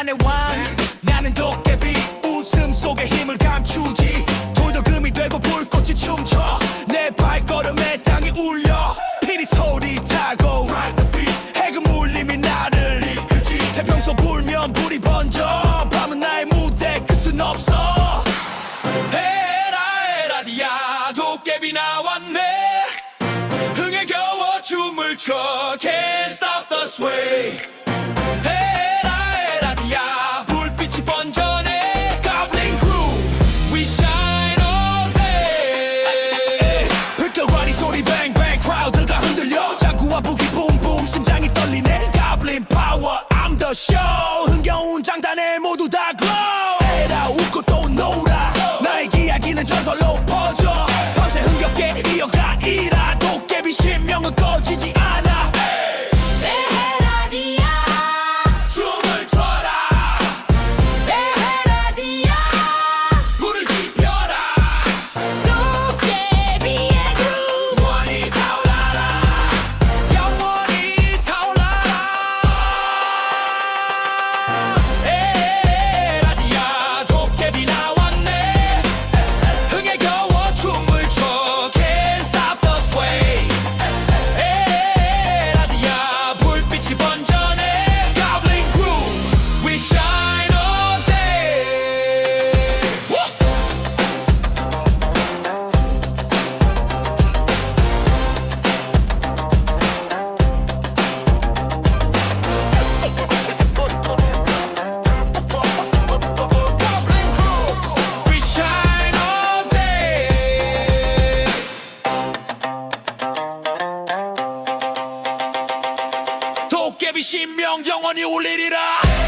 난의 왕. 나는 도깨비. 웃음 속에 힘을 감추지. 돌더금이 되고 불꽃이 춤춰. 내 발걸음에 땅이 울려. 피리 소리 타고 해금 울림이 나를 이끄지. 태평소 불면 불이 번져. 밤은 나의 무대 끝은 없어. 에라 에라디야 도깨비 나왔네. 흥에 겨워 춤을 춰. Can't stop the sway. 쇼. 흥겨운 장단에 모두 다 예비신 명 영원히 울리리라.